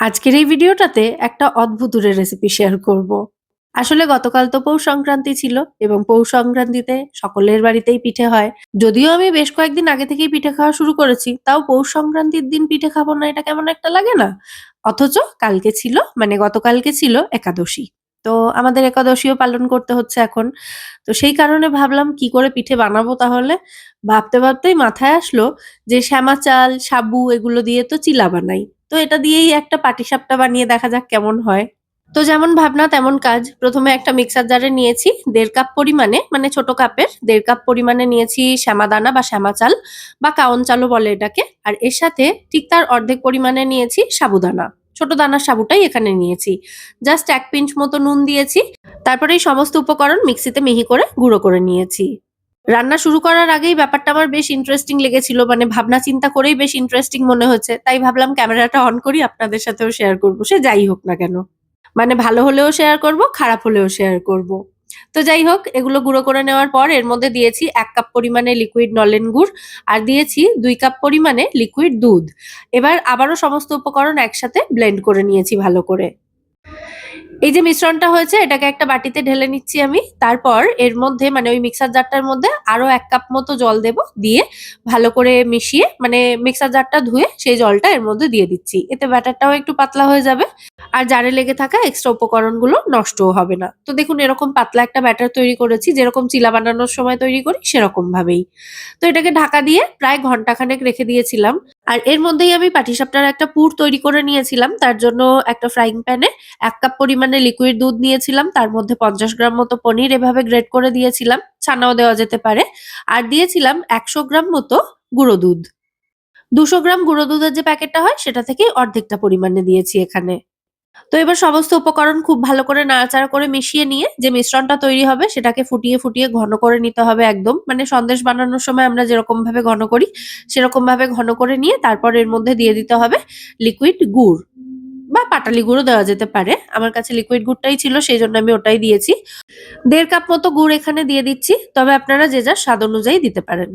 আজকের এই ভিডিওটাতে একটা অদ্ভুতুরের রেসিপি শেয়ার করব। আসলে গতকাল তো পৌষ সংক্রান্তি ছিল এবং পৌষ সংক্রান্তিতে সকলের বাড়িতেই পিঠে হয়। যদিও আমি বেশ কয়েকদিন আগে থেকেই পিঠে খাওয়া শুরু করেছি, তাও পৌষ সংক্রান্তির দিন পিঠে খাব না এটা কেমন একটা লাগে না? অথচ কালকে ছিল মানে গতকালকে ছিল একাদশী। তো আমাদের একাদশীও পালন করতে হচ্ছে এখন। তো সেই কারণে ভাবলাম কি করে পিঠে বানাবো তাহলে? ভাবতে ভাবতেই মাথায় আসলো যে শ্যামা চাল, সাবু এগুলো দিয়ে তো চিলা বানাই। তো এটা দিয়েই একটা পাটিসাপটা বানিয়ে দেখা যাক কেমন হয়। তো যেমন ভাবনা, তেমন কাজ। প্রথমে একটা মিক্সার জারে নিয়েছি দেড় কাপ পরিমাণে মানে ছোট কাপের দেড় কাপ পরিমাণে নিয়েছি শ্যামাদানা বা শ্যামা চাল বা কাউন চালও বলে এটাকে। আর এর সাথে ঠিক তার অর্ধেক পরিমাণে নিয়েছি সাবুদানা ছোট দানার সাবুটাই এখানে নিয়েছি। জাস্ট এক পিঞ্চ মতো নুন দিয়েছি। তারপরে এই সমস্ত উপকরণ মিক্সিতে মিহি করে গুঁড়ো করে নিয়েছি। রান্না শুরু করার আগেই ব্যাপারটা আমার বেশ ইন্টারেস্টিং লেগেছিল মানে ভাবনা চিন্তা করেই বেশ ইন্টারেস্টিং মনে হচ্ছে। তাই ভাবলাম ক্যামেরাটা অন করি, আপনাদের সাথেও শেয়ার করব। সে যাই হোক না কেন। মানে ভালো হলেও শেয়ার করব, খারাপ হলেও শেয়ার করব। তো যাই হোক, এগুলো গুঁড়ো করে নেওয়ার পর এর মধ্যে দিয়েছি এক কাপ পরিমাণে লিকুইড নলেন গুড় আর দিয়েছি দুই কাপ পরিমাণে লিকুইড দুধ। এবার আবারও সমস্ত উপকরণ একসাথে ব্লেন্ড করে নিয়েছি ভালো করে। এই যে মিশ্রণটা হয়েছে, এটাকে একটা বাটিতে ঢেলে নিচ্ছি আমি। তারপর এর মধ্যে মানে ওই মিক্সার জারটার মধ্যে আরও এক কাপ মতো জল দেব দিয়ে ভালো করে মিশিয়ে মানে মিক্সার জারটা ধুয়ে সেই জলটা এর মধ্যে দিয়ে দিচ্ছি। এতে ব্যাটারটাও একটু পাতলা হয়ে যাবে। আর জারে লেগে থাকা এক্সট্রা উপকরণগুলো নষ্টও হবে না। তো দেখুন, এরকম পাতলা একটা ব্যাটার তৈরি করেছি, যেরকম চিলা বানানোর সময় তৈরি করি সেরকম ভাবেই তো এটাকে ঢাকা দিয়ে প্রায় ঘন্টাখানেক রেখে দিয়েছিলাম। আর এর মধ্যেই আমি পাটিসাপটার একটা পুর তৈরি করে নিয়েছিলাম। তার জন্য একটা ফ্রাইং প্যানে এক কাপ পরিমাণে লিকুইড দুধ নিয়েছিলাম। তার মধ্যে পঞ্চাশ গ্রাম মতো পনির এভাবে গ্রেট করে দিয়েছিলাম। ছানাও দেওয়া যেতে পারে। আর দিয়েছিলাম একশো গ্রাম মতো গুঁড়ো দুধ। দুশো গ্রাম গুঁড়ো দুধের যে প্যাকেটটা হয়, সেটা থেকে অর্ধেকটা পরিমাণে দিয়েছি এখানে। তো এবার সমস্ত উপকরণ খুব ভালো করে নাড়াচাড়া করে মিশিয়ে নিয়ে যে মিশ্রণটা তৈরি হবে সেটাকে ফুটিয়ে ফুটিয়ে ঘন করে নিতে হবে একদম। মানে সন্দেশ বানানোর সময় আমরা যেরকম ভাবে ঘন করি সেরকম ভাবে ঘন করে নিয়ে তারপর এর মধ্যে দিয়ে দিতে হবে লিকুইড গুড়। বা পাটালি গুঁড়ো দেওয়া যেতে পারে। আমার কাছে লিকুইড গুড়টাই ছিল সেই জন্য আমি ওটাই দিয়েছি। দেড় কাপ মতো গুড় এখানে দিয়ে দিচ্ছি, তবে আপনারা যে যার স্বাদ অনুযায়ী দিতে পারেন।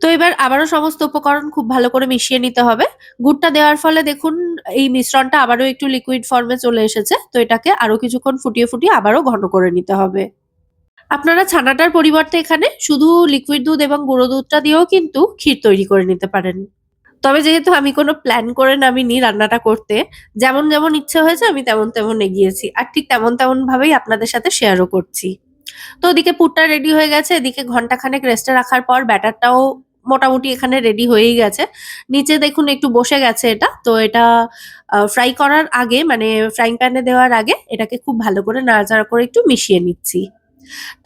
তো এবার আবারও সমস্ত উপকরণ খুব ভালো করে মিশিয়ে নিতে হবে। গুড়টা দেওয়ার ফলে দেখুন, এই মিশ্রণটা আবারও একটু লিকুইড ফর্মে চলে এসেছে। তো এটাকে আরও কিছুক্ষণ ফুটিয়ে ফুটিয়ে আবারও ঘন করে নিতে হবে। আপনারা ছানাটার পরিবর্তে এখানে শুধু লিকুইড দুধ এবং গুঁড়ো দুধটা দিয়েও কিন্তু ক্ষীর তৈরি করে নিতে পারেন। তবে যেহেতু আমি কোনো প্ল্যান করে নামিনি রান্নাটা করতে, যেমন যেমন ইচ্ছে হয়েছে আমি তেমন তেমন এগিয়েছি। আর ঠিক তেমন তেমন ভাবেই আপনাদের সাথে শেয়ারও করছি। তো ওদিকে পুরটা রেডি হয়ে গেছে, এদিকে ঘন্টাখানেক রেস্টে রাখার পর ব্যাটারটাও মোটামুটি এখানে রেডি হয়েই গেছে। নিচে দেখুন একটু বসে গেছে এটা, তো এটা ফ্রাই করার আগে মানে ফ্রাইং প্যানে দেওয়ার আগে এটাকে খুব ভালো করে নাড়াচাড়া করে একটু মিশিয়ে নিচ্ছি।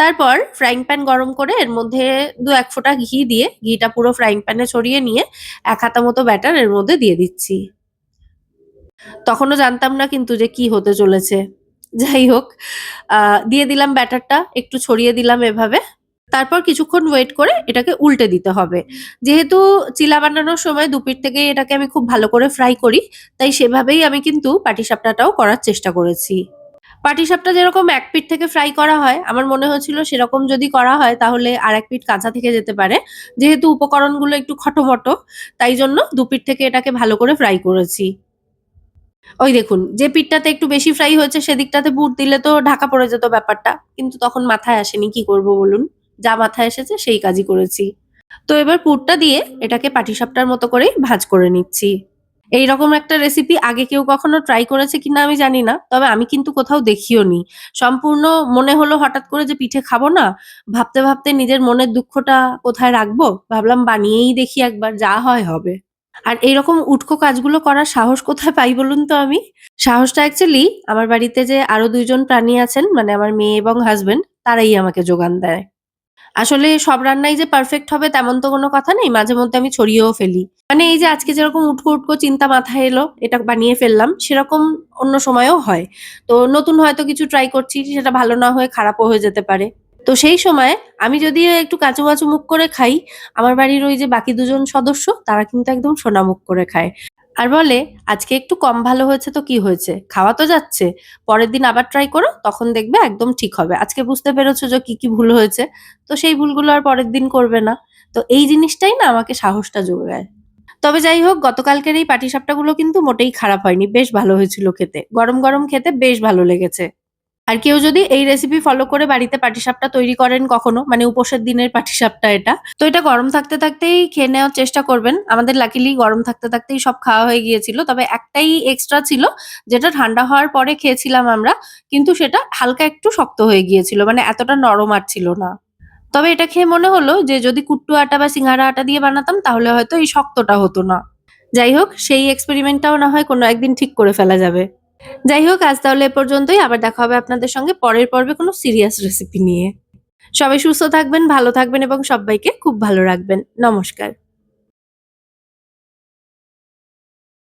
তারপর ফ্রাইং প্যান গরম করে এর মধ্যে দু এক ফোঁটা ঘি দিয়ে ঘিটা পুরো ফ্রাইং প্যানে ছড়িয়ে নিয়ে এক হাতা মতো ব্যাটার এর মধ্যে দিয়ে দিচ্ছি। তখনও জানতাম না কিন্তু যে কি হতে চলেছে। যাই হোক দিয়ে দিলাম ব্যাটারটা একটু ছড়িয়ে দিলাম এভাবে। তারপর কিছুক্ষণ ওয়েট করে এটাকে উল্টে দিতে হবে। যেহেতু চিলা বানানোর সময় দুপির থেকে এটাকে আমি খুব ভালো করে ফ্রাই করি, তাই সেভাবেই আমি কিন্তু পাটিসাপটাটাও করার চেষ্টা করেছি। পাটিসাপটা যেরকম এক পিঠ থেকে ফ্রাই করা হয়, আমার মনে হচ্ছিল সেরকম যদি করা হয় তাহলে আর এক পিঠ কাঁচা থেকে যেতে পারে। যেহেতু উপকরণগুলো একটু খটোমটো, তাই জন্য দু পিঠ থেকে এটাকে ভালো করে ফ্রাই করেছি। ওই দেখুন, যে পিঠটাতে একটু বেশি ফ্রাই হয়েছে সেদিকটাতে বুট দিলে তো ঢাকা পড়ে যেত ব্যাপারটা, কিন্তু তখন মাথায় আসেনি, কি করব বলুন? যা মাথায় এসেছে সেই কাজই করেছি। তো এবার পুরটা দিয়ে এটাকে পাটিসাপটার মতো করেই ভাজ করে নিচ্ছি। এইরকম একটা রেসিপি আগে কেউ কখনো ট্রাই করেছে কিনা আমি জানি না, তবে আমি কিন্তু কোথাও দেখিও নি। সম্পূর্ণ মনে হলো হঠাৎ করে যে পিঠে খাব না, ভাবতে ভাবতে নিজের মনের দুঃখটা কোথায় রাখব? ভাবলাম বানিয়েই দেখি একবার, যা হয় হবে। আর এইরকম উটকো কাজগুলো করার সাহস কোথায় পাই বলুন তো আমি? সাহসটা অ্যাকচুয়ালি আমার বাড়িতে যে আরও দুইজন প্রাণী আছেন মানে আমার মেয়ে এবং হাজবেন্ড তারাই আমাকে যোগান দেয়। আসলে সব রান্নাই যে পারফেক্ট হবে তেমন তো কোনো কথা নেই, মাঝে মধ্যে আমি ছড়িয়েও ফেলি। মানে এই যে আজকে যেরকম উটকো উটকো চিন্তা মাথায় এলো, এটা বানিয়ে ফেললাম, সেরকম অন্য সময়ও হয়। তো নতুন হয়তো কিছু ট্রাই করছি, সেটা ভালো না হয়ে খারাপও হয়ে যেতে পারে। তো সেই সময় আমি যদি একটু কাঁচু কাঁচু মুখ করে খাই, আমার বাড়ির ওই যে বাকি দুজন সদস্য, তারা কিন্তু একদম সোনা মুখ করে খায়। আর বলে, আজকে একটু কম ভালো হয়েছে তো কি হয়েছে? খাওয়া তো যাচ্ছে। পরের দিন আবার ট্রাই করো, তখন দেখবে একদম ঠিক হবে। আজকে বুঝতে পেরেছ যে কি কি ভুল হয়েছে? তো সেই ভুলগুলো আর পরের দিন করবে না। তো এই জিনিসটাই না আমাকে সাহসটা যোগায়। তবে যাই হোক, গতকালকের এই পাটিসাপটাগুলো কিন্তু মোটেই খারাপ হয়নি। বেশ ভালো হয়েছিল খেতে। গরম গরম খেতে বেশ ভালো লেগেছে। আর কেউ যদি এই রেসিপি ফলো করে বাড়িতে পাটিসাপটা তৈরি করেন কখনো মানে উপোসের দিনের পাটিসাপটা এটা, তো এটা গরম থাকতে থাকতেই খেয়ে নেওয়ার চেষ্টা করবেন। আমাদের লাকিলি গরম থাকতে থাকতেই সব খাওয়া হয়ে গিয়েছিল, তবে একটাই এক্সট্রা ছিল, যেটা ঠান্ডা হওয়ার পরে খেয়েছিলাম আমরা, কিন্তু সেটা হালকা একটু শক্ত হয়ে গিয়েছিল মানে এতটা নরম আর ছিল না। তবে এটা খেয়ে মনে হলো যে যদি কুট্টু আটা বা সিঙ্গারা আটা দিয়ে বানাতাম, তাহলে হয়তো এই শক্তটা হতো না। যাই হোক, সেই এক্সপেরিমেন্টটাও না হয় কোনো একদিন ঠিক করে ফেলা যাবে। যাই হোক, আজ তাহলে এ পর্যন্তই। আবার দেখা হবে আপনাদের সঙ্গে পরের পর্বে কোনো সিরিয়াস রেসিপি নিয়ে। সবাই সুস্থ থাকবেন, ভালো থাকবেন এবং সবাইকে খুব ভালো রাখবেন। নমস্কার।